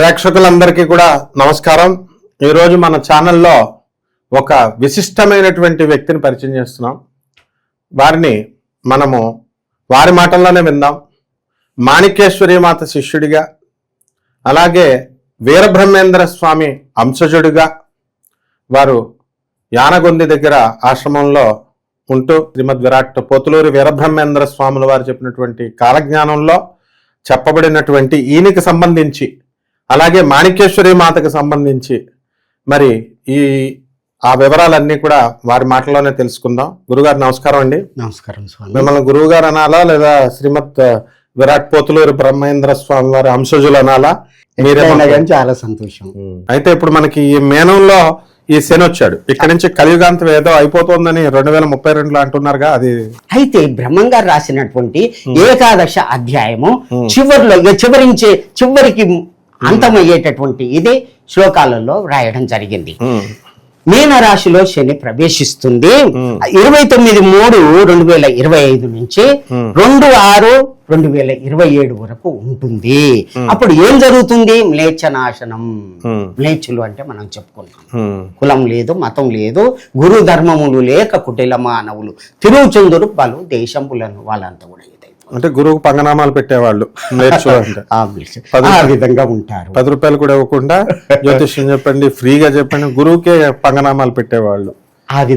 ప్రేక్షకులందరికీ కూడా నమస్కారం. ఈరోజు మన ఛానల్లో ఒక విశిష్టమైనటువంటి వ్యక్తిని పరిచయం చేస్తున్నాం. వారిని మనము వారి మాటల్లోనే విందాం. మాణిక్యేశ్వరి మాత శిష్యుడిగా అలాగే వీరబ్రహ్మేంద్ర స్వామి అంశజుడిగా వారు యానగొంది దగ్గర ఆశ్రమంలో ఉంటూ శ్రీమద్ విరాట్ పోతులూరి వీరబ్రహ్మేంద్ర స్వాముల వారు చెప్పినటువంటి కాలజ్ఞానంలో చెప్పబడినటువంటి ఈయనకి సంబంధించి అలాగే మాణిక్యేశ్వరి మాతకు సంబంధించి మరి ఈ ఆ వివరాలన్నీ కూడా వారి మాటలోనే తెలుసుకుందాం. గురుగారు నమస్కారం అండి. నమస్కారం స్వామి. మిమ్మల్ని గురువు గారు అనాలా లేదా శ్రీమద్ విరాట్ పోతులూరి బ్రహ్మేంద్ర స్వామి వారి అంశజులు అనాలా? మీరే చాలా సంతోషం. అయితే ఇప్పుడు మనకి ఈ మేనంలో ఈ శని వచ్చాడు. ఇక్కడ నుంచి కలియుగాంతం ఏదో అయిపోతుందని రెండు వేల ముప్పై రెండులో అంటున్నారుగా అది అయితే బ్రహ్మం గారు రాసినటువంటి ఏకాదశ అధ్యాయము చివరిలో చివరించే చివరికి అంతమయ్యేటటువంటి ఇది శ్లోకాలలో రాయడం జరిగింది. మీన రాశిలో శని ప్రవేశిస్తుంది. ఇరవై తొమ్మిది మూడు రెండు వేల ఇరవై ఐదు నుంచి రెండు ఆరు రెండు వేల ఇరవై ఏడు వరకు ఉంటుంది. అప్పుడు ఏం జరుగుతుంది? మ్లేచ్ఛనాశనం. మ్లేచ్చులు అంటే మనం చెప్పుకున్నాం. కులం లేదు మతం లేదు గురు ధర్మములు లేక కుటిల మానవులు తిరుగుచందురు పలు దేశములను వాళ్ళంతా కూడా. అంటే గురువుకు పంగనామాలు పెట్టేవాళ్ళు నేర్చు అంటే. ఆ విష- ఆ విధంగా ఉంటారు. పది రూపాయలు కూడా ఇవ్వకుండా జ్యోతిష్యం చెప్పండి ఫ్రీగా చెప్పండి గురువుకే పంగనామాలు పెట్టేవాళ్ళు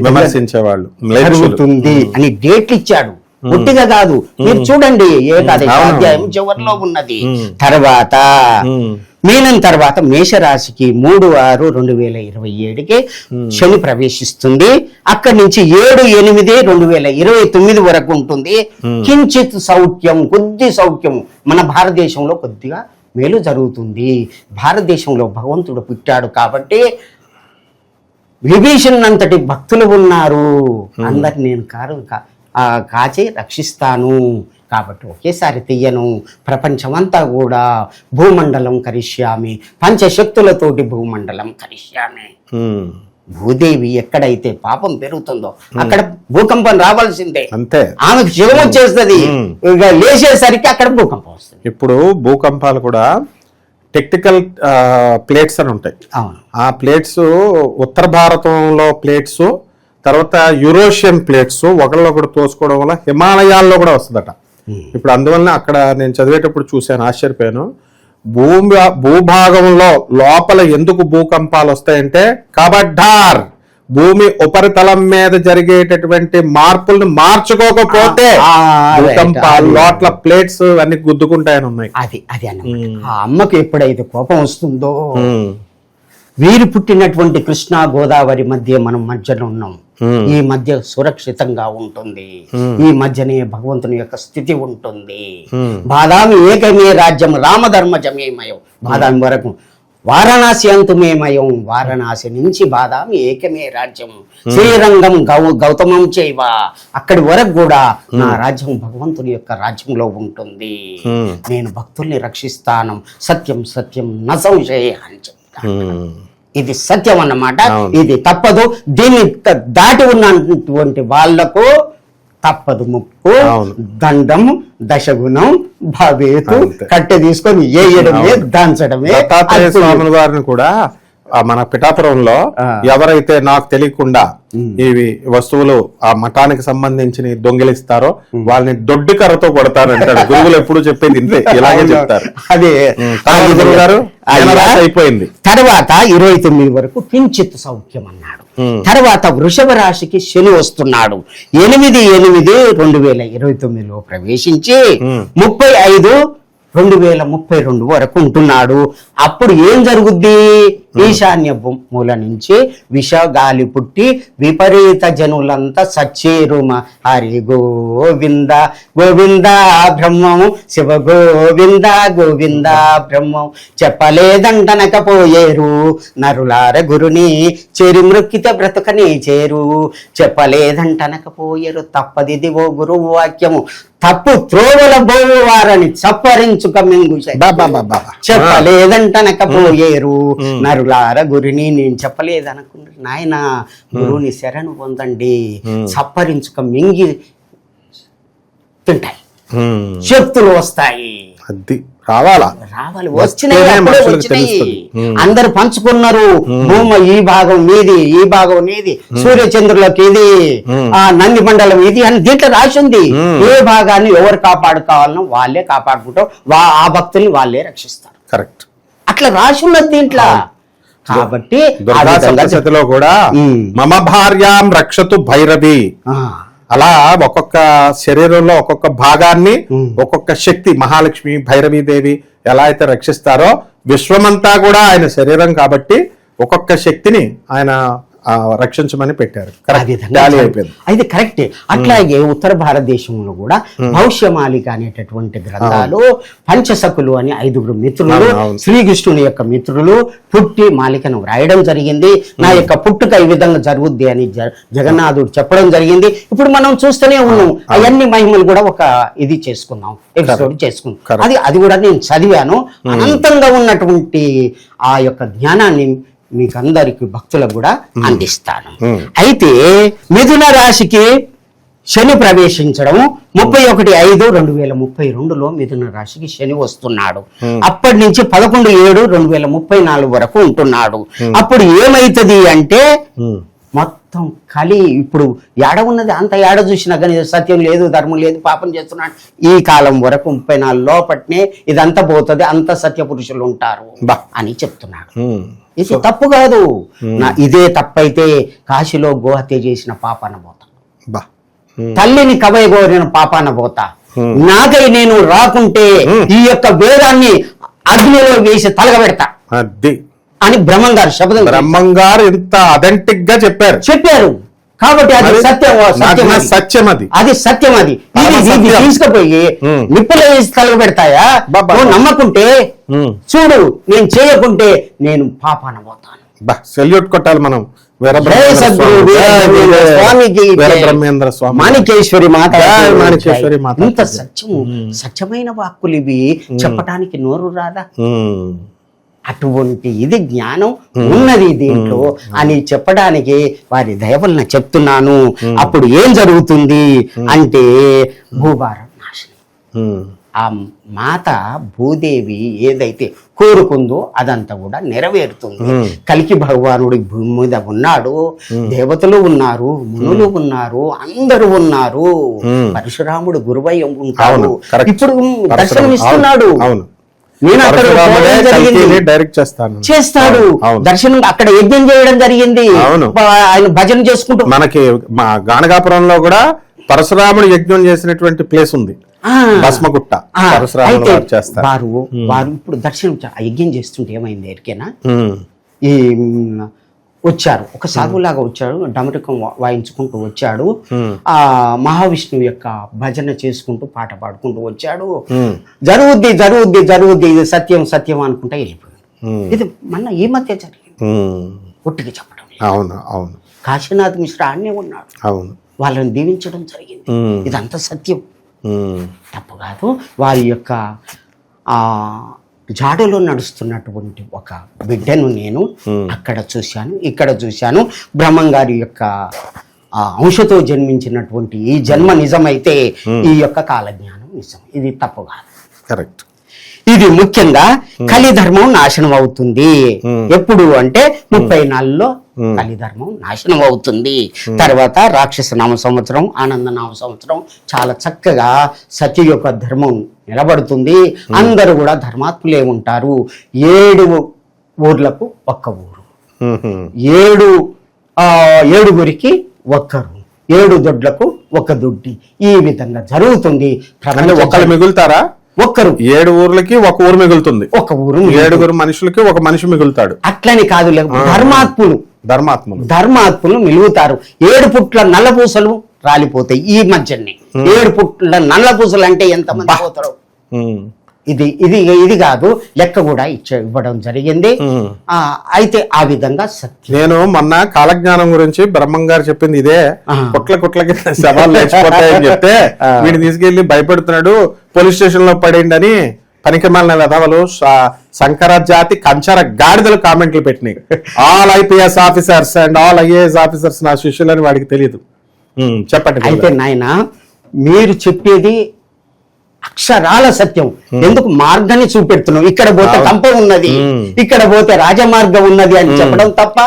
విమర్శించేవాళ్ళు. జరుగుతుంది అని డేట్లు ఇచ్చాడు. పుట్టిగా కాదు. మీరు చూడండి ఏకాదశి. అధ్యాయం చివరిలో ఉన్నది. తర్వాత. మీనం తర్వాత మేషరాశికి మూడు ఆరు రెండు వేల ఇరవై ఏడుకి శని ప్రవేశిస్తుంది. అక్కడి నుంచి ఏడు ఎనిమిది రెండు వేల ఇరవై తొమ్మిది వరకు ఉంటుంది. కించిత్ సౌఖ్యం కొద్ది సౌఖ్యం మన భారతదేశంలో కొద్దిగా మేలు జరుగుతుంది. భారతదేశంలో భగవంతుడు పుట్టాడు కాబట్టి విభీషణ్ అంతటి భక్తులు ఉన్నారు. అందరు నేను కారు కాచి రక్షిస్తాను. కాబట్టి ఒకేసారి తీయను ప్రపంచమంతా కూడా భూమండలం కరిష్యామి. పంచశక్తులతోటి భూమండలం కరిష్యామి. భూదేవి ఎక్కడైతే పాపం పెరుగుతుందో అక్కడ భూకంపం రావాల్సిందే. అంతే. ఆమెకు శివం వచ్చేస్తుంది. ఇక లేచేసరికి అక్కడ భూకంపం వస్తుంది. ఇప్పుడు భూకంపాలు కూడా టెక్నికల్ ప్లేట్స్ అని ఉంటాయి. ఆ ప్లేట్స్ ఉత్తర భారతంలో ప్లేట్స్ తర్వాత యూరోషియన్ ప్లేట్స్ ఒకళ్ళొకడు తోసుకోవడం వల్ల హిమాలయాల్లో కూడా వస్తుందట. ఇప్పుడు అందువల్ల అక్కడ నేను చదివేటప్పుడు చూశాను ఆశ్చర్యపోయాను. భూమి భూభాగంలో లోపల ఎందుకు భూకంపాలు వస్తాయంటే కబడ్డార్. భూమి ఉపరితలం మీద జరిగేటటువంటి మార్పుల్ని మార్చుకోకపోతే. భూకంపాలు లోట్ల ప్లేట్స్ అన్ని గుద్దుకుంటాయని ఉన్నాయి. అది అది అన్నమాట. ఆ అమ్మకు ఎప్పుడైతే కోపం వస్తుందో ఉమ్, వీరు పుట్టినటువంటి కృష్ణా గోదావరి మధ్య మనం మధ్యలో ఉన్నాం. ఈ మధ్య సురక్షితంగా ఉంటుంది. ఈ మధ్యనే భగవంతుని యొక్క స్థితి ఉంటుంది. బాదామి ఏకమే రాజ్యం రామధర్మజమేమయం బాదామి వరకు వారణాసి అంతుమేమయం వారణాసి నుంచి బాదామి ఏకమే రాజ్యం. శ్రీరంగం గౌ గౌతమం చేయవ. అక్కడి వరకు కూడా నా రాజ్యం భగవంతుని యొక్క రాజ్యంలో ఉంటుంది. నేను భక్తుల్ని రక్షిస్తాను. సత్యం సత్యం న సంశయ అని చెప్తాను. ఇది సత్యం అన్నమాట. ఇది తప్పదు దీన్ని దాటి ఉన్నటువంటి వాళ్ళకు తప్పదు ముప్పు. దండం దశగుణం భవేతు. కట్టె తీసుకొని ఏయడమే దంచడమే స్వాముల వారిని కూడా మన పిఠాపురంలో. ఎవరైతే నాకు తెలియకుండా ఇవి వస్తువులు ఆ మఠానికి సంబంధించి దొంగిలిస్తారో వాళ్ళని దొడ్డి కర్రతో కొడతారంటాడు గురువులు ఎప్పుడు చెప్పేది ఇంతే. ఇలాగే చెప్తారు. అదే. అయిపోయింది. తర్వాత ఇరవై తొమ్మిది వరకు కించిత్ సౌఖ్యం అన్నాడు. తర్వాత వృషభ రాశికి శని వస్తున్నాడు. ఎనిమిది ఎనిమిది రెండు వేల ఇరవై తొమ్మిదిలో ప్రవేశించి. ముప్పై ఐదు రెండు వేల ముప్పై రెండు వరకు ఉంటున్నాడు. అప్పుడు ఏం జరుగుద్ది? ఈశాన్య మూల నుంచి విష గాలి పుట్టి విపరీత జనులంతా సచ్చేరుమ హరి గోవింద గోవింద బ్రహ్మము శివ గోవింద గోవింద బ్రహ్మం చెప్పలేదంటనకపోయేరు నరులార గురుని చేరి మృక్కిత బ్రతుకని చేరు. చెప్పలేదంటనకపోయేరు తప్పదిది ఓ గురువు వాక్యము. తప్పు త్రోవల బోవు వారని చప్పరించుక మింగు బా, బా, నరులార గురిని నేను చెప్పలేదనుకున్న నాయన గురువుని శరణు పొందండి. చప్పరించుక మింగి తింటాయి. శక్తులు వస్తాయి. అది రావాలా? రావాలి. వచ్చినాయి. అందరు పంచుకున్నారు. భూమి ఈ భాగం నీది ఈ భాగం నీది సూర్య చంద్రులకు ఇది. ఆ నంది మండలం ఇది అని దీంట్లో రాసి ఉంది. ఏ భాగాన్ని ఎవరు కాపాడుకోవాలనో వాళ్ళే కాపాడుకుంటారు. వా- ఆ భక్తుల్ని వాళ్ళే రక్షిస్తారు. కరెక్ట్. అట్లా రాసి ఉన్నది దీంట్లో కాబట్టి సప్తశతిలో కూడా. మమ భార్యాం రక్షతు భైరవి అలా ఒక్కొక్క శరీరంలో ఒక్కొక్క భాగాన్ని. ఒక్కొక్క శక్తి మహాలక్ష్మి భైరవీ దేవి ఎలా అయితే రక్షిస్తారో విశ్వమంతా కూడా ఆయన శరీరం కాబట్టి ఒక్కొక్క శక్తిని ఆయన రక్షించమని పెట్టారు. అయితే కరెక్టే అట్లాగే ఉత్తర భారతదేశంలో కూడా భవిష్యమాలిక అనేటటువంటి గ్రంథాలు పంచసకులు అని ఐదుగురు మిత్రులు. శ్రీకృష్ణుని యొక్క మిత్రులు పుట్టి మాలికను వ్రాయడం జరిగింది. నా యొక్క పుట్టుక ఈ విధంగా జరుగుద్ది అని జగన్నాథుడు చెప్పడం జరిగింది. ఇప్పుడు మనం చూస్తూనే ఉన్నాం. అవన్నీ మహిమలు కూడా ఒక ఇది చేసుకున్నాం ఎపిసోడ్ చేసుకున్నాం. అది అది కూడా నేను చదివాను. అనంతంగా ఉన్నటువంటి ఆ యొక్క జ్ఞానాన్ని మీకు అందరికి భక్తులకు కూడా అందిస్తాను. అయితే మిథున రాశికి శని ప్రవేశించడం ముప్పై ఒకటి ఐదు రెండు వేల ముప్పై రెండులో మిథున రాశికి శని వస్తున్నాడు. అప్పటి నుంచి పదకొండు ఏడు రెండు వేల ముప్పై నాలుగు వరకు ఉంటున్నాడు. అప్పుడు ఏమైతది అంటే. మొత్తం కలి ఇప్పుడు ఏడ ఉన్నది? అంత ఏడ చూసినా కానీ సత్యం లేదు ధర్మం లేదు పాపం చేస్తున్నాడు. ఈ కాలం వరకు ముప్పై నాలుగు లోపట్నే ఇదంతా పోతుంది అంత సత్య పురుషులు ఉంటారు బా. అని చెప్తున్నాడు. ఇది తప్పు కాదు. నా ఇదే తప్పైతే కాశీలో గోహత్య చేసిన పాపాన పోతా. తల్లిని కవయగోరిన పాపాన పోతా. నాకై నేను రాకుంటే ఈ యొక్క వేదాన్ని అగ్నిలో వేసి తలగబెడతా. అది. అని బ్రహ్మం గారు శబ్దం బ్రహ్మం గారు ఇంత అథెంటిక్గా చెప్పారు చెప్పారు కాబట్టి అది సత్యం సత్యం అది. సత్యం అది సత్యం అది ఇది సత్యం. తీసుకుపోయి. నిప్పులో వేసి తలగబెడతాయా. నువ్వు నమ్మకుంటే. చూడు నేను చేయకుంటే నేను పాపాన పోతాను సెల్యూట్ కొట్టాలి మనం వీరబ్రహ్మేంద్ర స్వామి. మాణికేశ్వరి మాత జయ మాణికేశ్వరి మాత. ఇంత సత్యము సత్యమైన వాక్కులు ఇవి చెప్పటానికి నోరు రాదా. అటువంటి ఇది జ్ఞానం ఉన్నది దీంట్లో అని చెప్పడానికి వారి దయవలన చెప్తున్నాను. అప్పుడు ఏం జరుగుతుంది అంటే భూభారం నాశనం. ఆ మాత భూదేవి ఏదైతే కోరుకుందో అదంతా కూడా నెరవేరుతుంది. కలికి భగవానుడు భూమి మీద ఉన్నాడు. దేవతలు ఉన్నారు మునులు ఉన్నారు అందరూ ఉన్నారు. పరశురాముడు గురువయ్య ఉంటాడు. ఇప్పుడు. దర్శనం ఇస్తున్నాడు అవును. నేను అక్కడ డైరెక్ట్ చేస్తాను. చేస్తాడు. దర్శనం అక్కడ యజ్ఞం చేయడం జరిగింది. ఆయన భజన చేసుకుంటూ మనకి మా గానగాపురంలో కూడా పరశురాముడు యజ్ఞం చేసినటువంటి ప్లేస్ ఉంది. భస్మగుట్ట. పరశురాముడు చేస్తారు. వారు వారు ఇప్పుడు దర్శనం యజ్ఞం చేస్తుంటే ఏమైంది ఎరికేనా. ఈ వచ్చారు. ఒక సాధువులాగా వచ్చాడు. డమరికం వాయించుకుంటూ వచ్చాడు. ఆ మహావిష్ణువు యొక్క భజన చేసుకుంటూ పాట పాడుకుంటూ వచ్చాడు. జరుగుద్ది జరుగుద్ది జరుగుద్ది ఇది సత్యం సత్యం అనుకుంటా వెళ్ళిపోయాడు. ఇది మొన్న ఈ మధ్య జరిగింది. ఉమ్. ఒట్టిగా చెప్పడం. అవును అవును. కాశీనాథ్ మిశ్రా అన్నే ఉన్నాడు. అవును. వాళ్ళని దీవించడం జరిగింది. ఇదంతా సత్యం. తప్పు కాదు. వారి యొక్క ఆ జాడలో నడుస్తున్నటువంటి ఒక బిడ్డను నేను అక్కడ చూశాను ఇక్కడ చూశాను. బ్రహ్మం గారి యొక్క ఆ అంశతో జన్మించినటువంటి ఈ జన్మ నిజమైతే ఈ యొక్క కాలజ్ఞానం నిజం. ఇది తప్పు కాదు. కరెక్ట్ ఇది ముఖ్యంగా కలిధర్మం నాశనం అవుతుంది. ఎప్పుడు అంటే ముప్పై నాలుగులో కలిధర్మం నాశనం అవుతుంది. తర్వాత రాక్షస నామ సంవత్సరం ఆనంద నామ సంవత్సరం చాలా చక్కగా సత్య యొక్క ధర్మం నిలబడుతుంది. అందరూ కూడా ధర్మాత్ములే ఉంటారు. ఏడు ఊర్లకు ఒక్క ఊరు. ఏడు ఆ ఏడుగురికి ఒక్కరు ఏడు దొడ్లకు ఒక దొడ్డి. ఈ విధంగా జరుగుతుంది. ఒకళ్ళు మిగులుతారా? ఒక్కరు. ఏడు ఊర్లకి ఒక ఊరు మిగులుతుంది. ఒక ఊరు ఏడుగురు మనుషులకి ఒక మనిషి మిగులుతాడు. అట్లని కాదు ధర్మాత్ములు. ధర్మాత్ములు. ధర్మాత్ములు మిలుగుతారు ఏడు పుట్ల నల్లపూసలు రాలిపోతాయి ఈ మధ్యనే. ఏడు పుట్ల నల్లపూసలు అంటే ఎంతమంది పోతారు? ఉమ్. ఇది ఇది ఇది కాదు లెక్క కూడా ఇచ్చ ఇవ్వడం జరిగింది. అయితే ఆ విధంగా సత్యం. నేను మొన్న కాలజ్ఞానం గురించి బ్రహ్మం గారు చెప్పింది ఇదే. కుట్ల కుట్లకి సవాళ్ళు లేచిపోతాయని చెప్తే వీడిని తీసుకెళ్ళి భయపెడుతున్నాడు పోలీస్ స్టేషన్లో పడేయండి అని పనికిమాలిన వెధవలు స- శంకర జాతి కంచర గాడిదలు కామెంట్లు పెట్టినాయి. All IPS officers and all IAS officers నా శిష్యులని వాడికి తెలియదు చెప్పండి. అయితే నాయన మీరు చెప్పేది అక్షరాల సత్యం. ఎందుకు మార్గాన్ని చూపెడుతున్నావు? ఇక్కడ పోతే కంప ఉన్నది. ఇక్కడ పోతే రాజమార్గం ఉన్నది అని చెప్పడం తప్ప.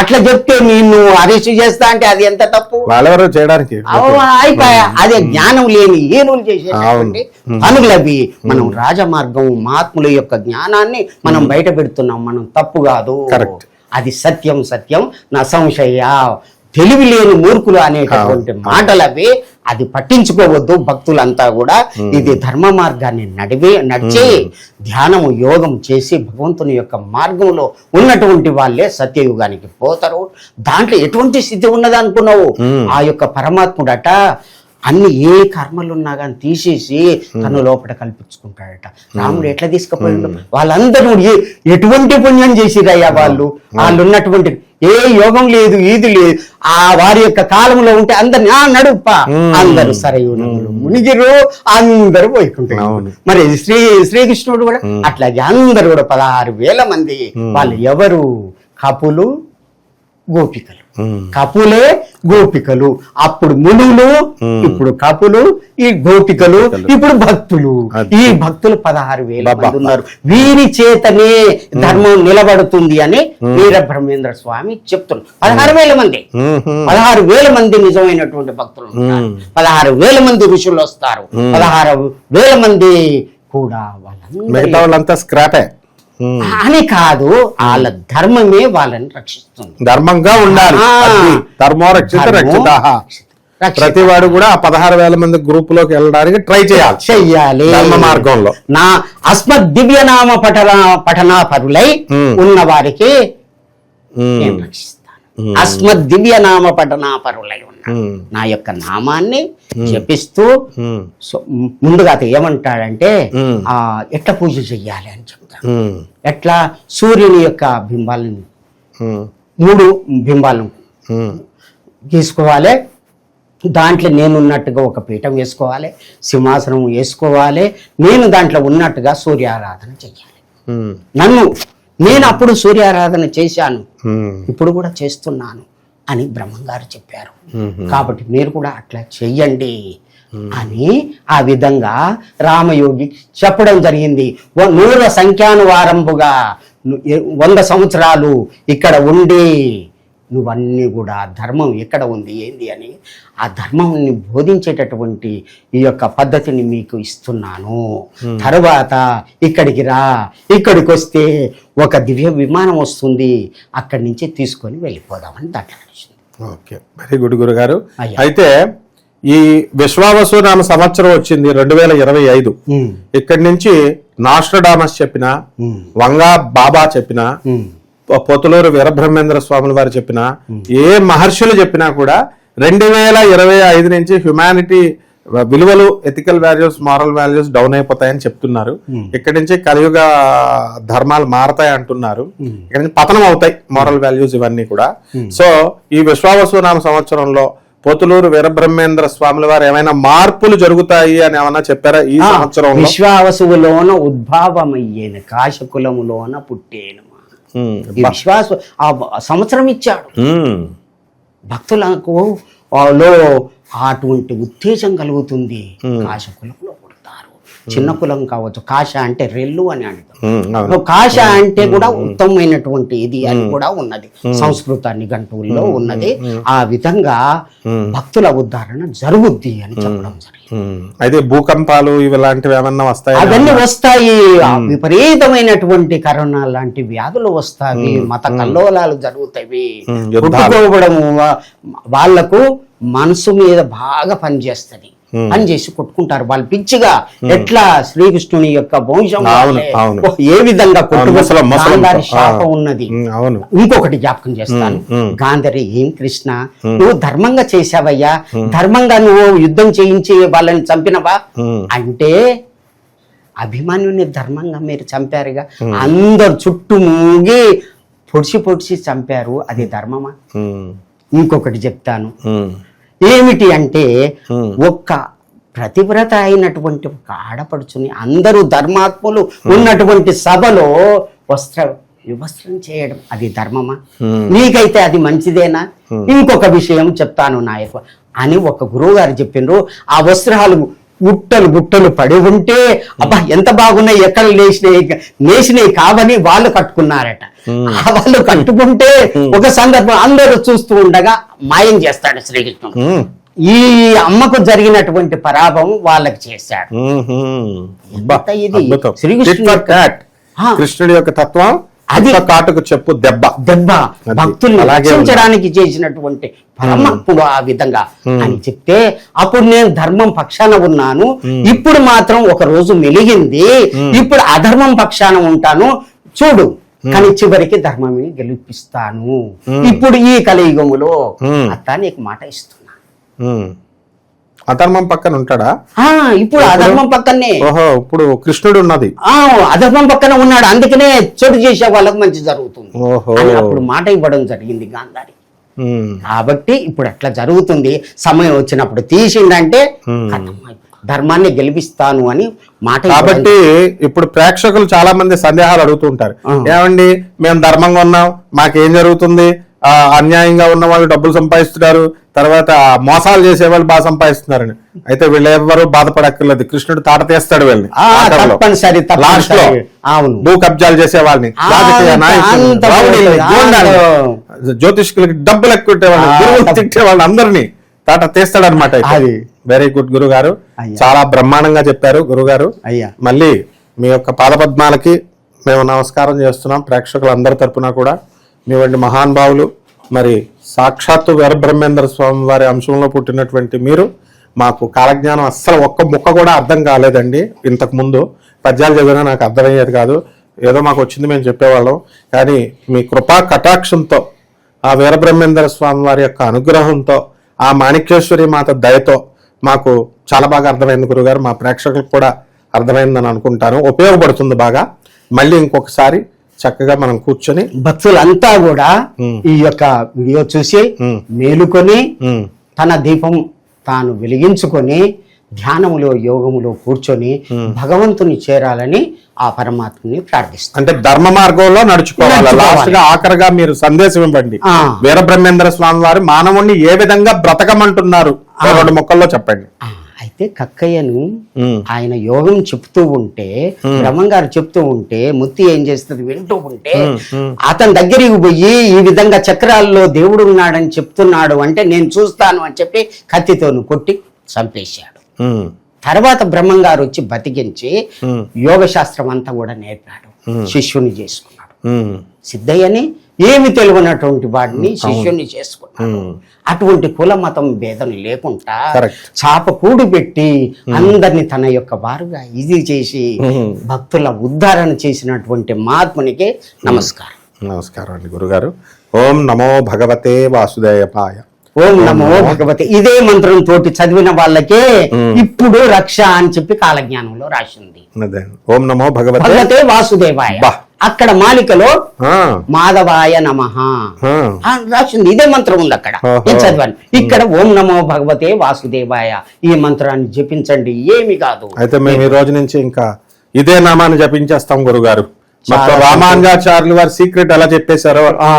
అట్లా చెప్తే నిన్ను అరెస్ట్ చేస్తా అంటే అది ఎంత తప్పు? వాళ్ళెవరో చేయడానికి? అయిపోయా. అదే జ్ఞానం లేని ఏనులు చేసేటటువంటి పనులు అవి మనం రాజమార్గం మహాత్ముల యొక్క జ్ఞానాన్ని మనం బయట పెడుతున్నాం. మనం తప్పు కాదు. అది సత్యం సత్యం. నా సంశయ. తెలివి లేని మూర్ఖులు అనేటటువంటి మాటలు అవి అది పట్టించుకోవద్దు. భక్తులంతా కూడా ఇది ధర్మ మార్గాన్ని నడివే నడిచి ధ్యానము యోగం చేసి భగవంతుని యొక్క మార్గంలో ఉన్నటువంటి వాళ్ళే సత్యయుగానికి పోతారు. దాంట్లో ఎటువంటి స్థితి ఉన్నది అనుకున్నావు ఆ యొక్క పరమాత్ముడట అన్ని ఏ కర్మలు ఉన్నా కానీ తీసేసి తను లోపల కల్పించుకుంటాడట. రాముడు ఎట్లా తీసుకుపోయిండు? వాళ్ళందరూ ఎటువంటి పుణ్యం చేసిరయ్యా వాళ్ళు? వాళ్ళు ఉన్నటువంటి ఏ యోగం లేదు ఈది లేదు. ఆ వారి యొక్క కాలంలో ఉంటే అందరిని ఆ నడుప్ప అందరూ సరయునములు మునిగిరు అందరూ పోయికుంటారు. మరి శ్రీ శ్రీకృష్ణుడు కూడా అట్లాగే అందరు కూడా పదహారు వేల మంది. వాళ్ళు ఎవరు? కపులు గోపికలు. కపులే గోపికలు. అప్పుడు మునులు ఇప్పుడు కపులు ఈ గోపికలు ఇప్పుడు భక్తులు. ఈ భక్తులు పదహారు వేల. మంది ఉన్నారు. వీరి చేతనే ధర్మం నిలబడుతుంది అని వీర బ్రహ్మేంద్ర స్వామి చెప్తున్నారు. పదహారు వేల మంది. పదహారు వేల మంది నిజమైనటువంటి భక్తులు పదహారు వేల మంది ఋషులు వస్తారు. పదహారు వేల మంది కూడా మిగతా వాళ్ళంతా స్క్రాపే. అని కాదు వాళ్ళ ధర్మమే వాళ్ళని రక్షిస్తుంది. ధర్మంగా ఉండాలి. ధర్మో రక్షిత రక్షిత. ప్రతి వాడు కూడా ఆ పదహారు వేల మంది గ్రూప్లోకి వెళ్ళడానికి ట్రై చేయాలి. చెయ్యాలి. ధర్మ మార్గంలో. నా అస్మద్ దివ్యనామ పఠన పఠనాపరులై ఉమ్. ఉన్న వారికి. నేను రక్షిస్తాను. అస్మద్ దివ్యనామ పఠనాపరులై ఉన్న ఉమ్. నా యొక్క నామాన్ని జపిస్తూ ముందుగా ఏమంటాడంటే. ఆ ఎట్లా పూజ చెయ్యాలి అని చెప్తాడు. ఎట్లా సూర్యుని యొక్క బింబాలను. మూడు బింబాలను. తీసుకోవాలి దాంట్లో నేను ఉన్నట్టుగా ఒక పీఠం వేసుకోవాలి సింహాసనం వేసుకోవాలి నేను దాంట్లో ఉన్నట్టుగా సూర్యారాధన చెయ్యాలి. నన్ను నేను అప్పుడు సూర్యారాధన చేశాను. ఇప్పుడు కూడా చేస్తున్నాను అని బ్రహ్మంగారు చెప్పారు. కాబట్టి మీరు కూడా అట్లా చెయ్యండి అని ఆ విధంగా రామయోగి చెప్పడం జరిగింది నూర సంఖ్యానువారంభుగా వంద సంవత్సరాలు ఇక్కడ ఉండి నువ్వన్నీ కూడా ధర్మం ఎక్కడ ఉంది ఏంది అని ఆ ధర్మంని బోధించేటటువంటి ఈ యొక్క పద్ధతిని మీకు ఇస్తున్నాను. తరువాత ఇక్కడికి రా ఇక్కడికి వస్తే ఒక దివ్య విమానం వస్తుంది అక్కడి నుంచి తీసుకొని వెళ్ళిపోదామని దాంట్లో నడిచింది ఓకే వెరీ గుడ్ గురుగారు. అయితే ఈ విశ్వావసు నామ సంవత్సరం వచ్చింది రెండు వేల ఇరవై ఐదు. ఇక్కడి నుంచి నాస్ట్రడామస్ చెప్పిన వంగా బాబా చెప్పిన పొతులూరు వీరబ్రహ్మేంద్ర స్వాముల వారు చెప్పిన ఏ మహర్షులు చెప్పినా కూడా రెండు వేల ఇరవై ఐదు నుంచి హ్యుమానిటీ విలువలు ethical values moral values down అయిపోతాయని చెప్తున్నారు. ఇక్కడి నుంచి కలియుగ ధర్మాలు మారతాయి అంటున్నారు. ఇక్కడ నుంచి పతనం అవుతాయి మారల్ వాల్యూస్ ఇవన్నీ కూడా. సో ఈ విశ్వావసు నామ సంవత్సరంలో పోతులూరు వీరబ్రహ్మేంద్ర స్వాముల వారు ఏమైనా మార్పులు జరుగుతాయి అని ఏమన్నా చెప్పారా ఈ ఆ, సంవత్సరంలో? విశ్వావసువులోన ఉద్భావమయ్యేను కాశకులములోన పుట్టేను. ఈ విశ్వాస ఆ సంవత్సరం ఇచ్చాడు. భక్తులకు లో అటువంటి ఉత్తేజం కలుగుతుంది. కాశ కులంలో. పుడతారు చిన్న కులం కావచ్చు కాశ అంటే రెల్లు అని అవును. కాశ అంటే కూడా ఉత్తమమైనటువంటి ఇది అని కూడా ఉన్నది. సంస్కృత నిఘంటువుల్లో ఉన్నది. ఆ విధంగా భక్తుల ఉద్ధారణ జరుగుద్ది అని చెప్పడం జరిగింది. అయితే భూకంపాలు ఇవి లాంటివి ఏమన్నా వస్తాయి? అవన్నీ వస్తాయి. విపరీతమైనటువంటి కరోనా లాంటి వ్యాధులు వస్తాయి. మత కల్లోలాలు జరుగుతాయి. కొట్టుకోవడము వాళ్ళకు మనసు మీద బాగా పనిచేస్తది. పని చేసి కొట్టుకుంటారు. వాళ్ళు పిచ్చిగా ఎట్లా శ్రీకృష్ణుని యొక్క వంశం. ఏ విధంగా ఆ. శాపం ఉన్నది. ఇంకొకటి జ్ఞాపకం చేస్తాను. గాంధరి ఏం కృష్ణ? నువ్వు ధర్మంగా చేసావయ్యా ధర్మంగా నువ్వు యుద్ధం చేయించి వాళ్ళని చంపినవా? అంటే అభిమాన్యుని ధర్మంగా మీరు చంపారుగా. అందరు చుట్టూ మూగి పొడిచి పొడిచి చంపారు. అది ధర్మమా? ఇంకొకటి చెప్తాను. ఏమిటి అంటే. ఒక్క ప్రతివ్రత అయినటువంటి ఒక ఆడపడుచుని అందరూ ధర్మాత్ములు ఉన్నటువంటి సభలో వస్త్ర వివస్త్రం చేయడం అది ధర్మమా. నీకైతే అది మంచిదేనా? ఇంకొక విషయం చెప్తాను నాయకు అని ఒక గురువు గారు చెప్పిండ్రు ఆ వస్త్రాలు గుట్టలు గుట్టలు పడి ఉంటే అబ్బా ఎంత బాగున్నాయి ఎక్కడ లేచినాయి లేచినాయి కావని వాళ్ళు కట్టుకున్నారట. ఆ వాళ్ళు కట్టుకుంటే ఒక సందర్భం అందరూ చూస్తూ ఉండగా మాయం చేస్తాడు శ్రీకృష్ణుడు. ఈ అమ్మకు జరిగినటువంటి పరాభవం వాళ్ళకి చేశాడు. శ్రీకృష్ణుడి. కృష్ణుడి యొక్క తత్వం అది- కాటుకు చెప్పు దెబ్బ. దెబ్బ. భక్తుల్ని రక్షించడానికి చేసినటువంటి పరమాత్ముడు ఆ విధంగా అని చెప్తే అప్పుడు నేను ధర్మం పక్షాన ఉన్నాను. ఇప్పుడు మాత్రం ఒక రోజు మెలిగింది. ఇప్పుడు అధర్మం పక్షాన ఉంటాను. చూడు కానీ చివరికి ధర్మమే గెలిపిస్తాను. ఇప్పుడు ఈ కలియుగములో. అత్త నీకు మాట ఇస్తున్నా. అధర్మం పక్కన ఉంటాడా? ఆ ఇప్పుడు అధర్మం పక్కనే ఓహో ఇప్పుడు కృష్ణుడు ఉన్నది. అధర్మం పక్కన ఉన్నాడు. అందుకనే చెడు చేసే వాళ్ళకు మంచి జరుగుతుంది. అప్పుడు మాట ఇవ్వడం జరిగింది గాంధారి. కాబట్టి ఇప్పుడు అట్లా జరుగుతుంది. సమయం వచ్చినప్పుడు తీసిందంటే. ధర్మాన్ని గెలిపిస్తాను అని మాట కాబట్టి ఇప్పుడు ప్రేక్షకులు చాలా మంది సందేహాలు అడుగుతుంటారు. ఏమండి మేము ధర్మంగా ఉన్నాం మాకేం జరుగుతుంది? అన్యాయంగా ఉన్న వాళ్ళు డబ్బులు సంపాదిస్తున్నారు. తర్వాత మోసాలు చేసే వాళ్ళు బాగా సంపాదిస్తున్నారని. అయితే వీళ్ళు ఎవరు బాధపడక్కర్లేదు. కృష్ణుడు తాట తీస్తాడు వీళ్ళని. లాస్ట్లో అవును. భూ కబ్జాలు చేసే వాళ్ళని. జ్యోతిష్కులకి డబ్బులు ఎక్కువ. తిట్టే వాళ్ళని అందరినీ. తాట తీస్తాడు అనమాట. వెరీ గుడ్ గురుగారు. చాలా బ్రహ్మాండంగా చెప్పారు గురుగారు. అయ్యా. మళ్ళీ మీ యొక్క పాదపద్మాలకి మేము నమస్కారం చేస్తున్నాం. ప్రేక్షకులందరి తరపున కూడా. మీ వంటి మహానుభావులు మరి సాక్షాత్తు వీరబ్రహ్మేంద్ర స్వామి వారి అంశంలో పుట్టినటువంటి మీరు మాకు కాలజ్ఞానం అస్సలు ఒక్క ముక్క కూడా అర్థం కాలేదండి. ఇంతకుముందు పద్యాలు చదివినా నాకు అర్థమయ్యేది కాదు. ఏదో మాకు వచ్చింది మేము చెప్పేవాళ్ళం. కానీ మీ కృపా కటాక్షంతో ఆ వీరబ్రహ్మేంద్ర స్వామి వారి యొక్క అనుగ్రహంతో ఆ మాణిక్యేశ్వరి మాత దయతో మాకు చాలా బాగా అర్థమైంది గురుగారు. మా ప్రేక్షకులకు కూడా అర్థమైందని అనుకుంటాను. ఉపయోగపడుతుంది బాగా. మళ్ళీ ఇంకొకసారి చక్కగా మనం కూర్చొని భక్తులంతా కూడా Hmm. ఈ యొక్క వీడియో చూసి Hmm. మేలుకొని ఉమ్, తన దీపం తాను వెలిగించుకొని ధ్యానములో యోగములో కూర్చొని భగవంతుని చేరాలని ఆ పరమాత్మని ప్రార్థిస్తాను అంటే ధర్మ మార్గంలో నడుచుకోవాలి. నడుచుకోవాలి. లాస్ట్గా ఆఖరిగా మీరు సందేశం ఇవ్వండి. వీరబ్రహ్మేంద్ర స్వామి వారు మానవుణ్ణి ఏ విధంగా బ్రతకమంటున్నారు? రెండు మొక్కల్లో చెప్పండి. అయితే కక్కయ్యను ఆయన యోగం చెప్తూ ఉంటే బ్రహ్మం గారు చెప్తూ ఉంటే ముత్తి ఏం చేస్తుంది వింటూ ఉంటే అతని దగ్గరికి పోయి ఈ విధంగా చక్రాల్లో దేవుడు ఉన్నాడని చెప్తున్నాడు అంటే నేను చూస్తాను అని చెప్పి కత్తితోను కొట్టి చంపేశాడు. తర్వాత బ్రహ్మం గారు వచ్చి బతికించి యోగ శాస్త్రం అంతా కూడా నేర్పాడు. శిష్యుని చేసుకున్నాడు. సిద్ధయ్యని ఏమి తెలియనటువంటి వాడిని శిష్యుని చేసుకున్నాడు. అటువంటి కుల మతం భేదం లేకుండా. చాప కూడు పెట్టి అందరిని తన యొక్క వారుగా ఇది చేసి. భక్తుల ఉద్ధారణ చేసినటువంటి మహాత్మునికి నమస్కారం. నమస్కారం అండి గురుగారు. ఓం నమో భగవతే వాసుదేవపాయ ఓం నమో భగవతి. ఇదే మంత్రం తోటి చదివిన వాళ్ళకే ఇప్పుడు రక్ష అని చెప్పి కాలజ్ఞానంలో రాసింది. ఓం నమో భగవతే వాసుదేవాయ. అక్కడ మాలికలో మాధవాయ నమః. రాసింది ఇదే మంత్రం ఉంది అక్కడ. నేను చదివాను? ఇక్కడ ఓం నమో భగవతే వాసుదేవాయ. ఈ మంత్రాన్ని జపించండి ఏమి కాదు. అయితే మేము ఈ రోజు నుంచి ఇంకా ఇదే నామాన్ని జపించేస్తాం గురుగారు. రామానుజాచార్యులు వారి సీక్రెట్ ఎలా చెప్పేశారో ఆ.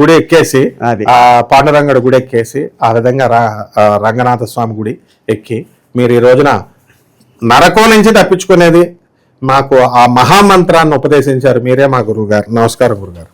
గుడి ఎక్కేసి అది. ఆ పాండురంగడు గుడి ఎక్కేసి ఆ విధంగా రంగనాథ స్వామి గుడి ఎక్కి మీరు ఈ రోజున నరకం నుంచి తప్పించుకునేది మాకు ఆ మహామంత్రాన్ని ఉపదేశించారు మీరే మా గురువు గారు నమస్కారం గురుగారు